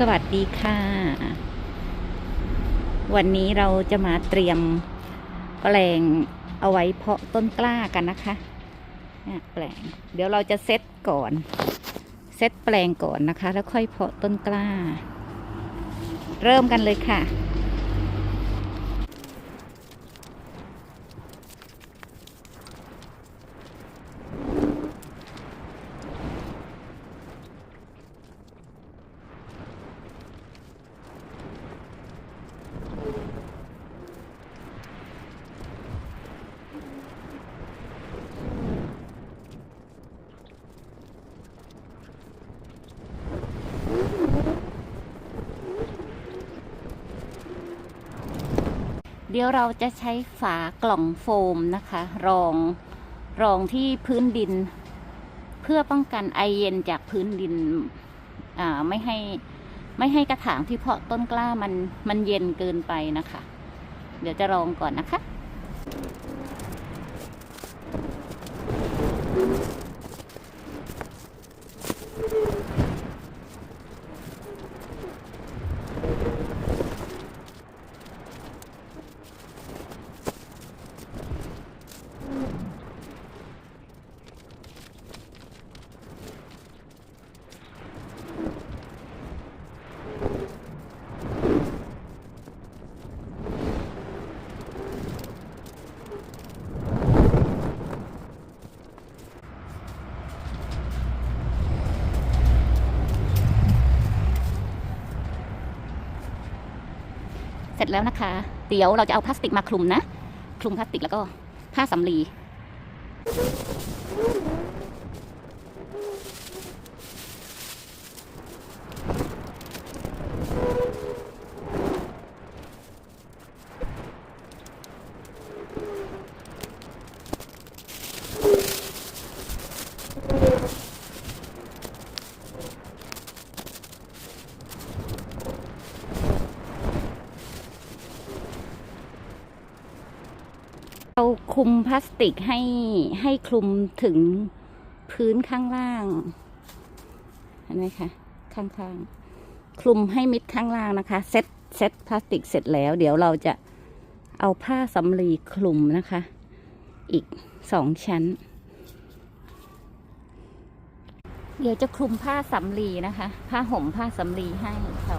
สวัสดีค่ะ วันนี้เราจะมาเตรียมแปลงเอาไว้เพาะต้นกล้ากันนะคะแปลง เดี๋ยวเราจะเซตก่อนเซตแปลงก่อนนะคะ แล้วค่อยเพาะต้นกล้า เริ่มกันเลยค่ะ เดี๋ยวเราจะใช้ฝากล่องโฟมนะคะ รองรองที่พื้นดิน เพื่อป้องกันไอเย็นจากพื้นดินอ่าไม่ให้ไม่ให้กระถางที่เพาะต้นกล้ามันมันเย็นเกินไปนะคะ เดี๋ยวจะรองก่อนนะคะ เสร็จแล้วนะคะ เดี๋ยวเราจะเอาพลาสติกมาคลุมนะ คลุมพลาสติกแล้วก็ผ้าสำลี เราคลุมพลาสติกให้ให้คลุมถึงพื้นข้างล่างเห็นไหมคะข้างๆ คลุมให้มิดข้างล่างนะคะ เซ็ตเซ็ตพลาสติกเสร็จแล้ว เดี๋ยวเราจะเอาผ้าสำลีคลุมนะคะ อีกสองชั้น เดี๋ยวจะคลุมผ้าสำลีนะคะ ผ้าห่มผ้าสำลีให้เขา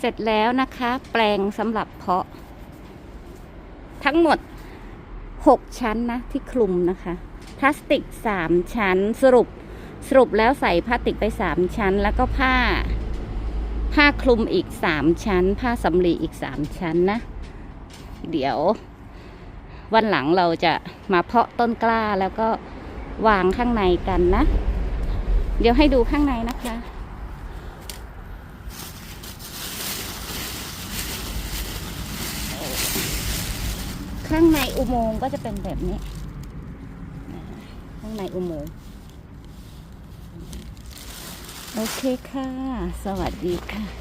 เสร็จแล้วนะคะ แปลงสำหรับเพาะ ทั้งหมด 6 ชั้นนะ ที่คลุมนะคะ พลาสติก 3 ชั้นสรุปสรุปแล้วใส่พลาสติกไป 3 ชั้น แล้วก็ผ้า ผ้าคลุมอีก 3 ชั้น ผ้าสำลีอีก 3 ชั้นนะ เดี๋ยว วันหลังเราจะมาเพาะต้นกล้าแล้วก็วางข้างในกันนะ เดี๋ยวให้ดูข้างในนะคะ ข้างในอุโมงค์ก็จะเป็นแบบนี้ ข้างในอุโมงค์โอเคค่ะ สวัสดีค่ะ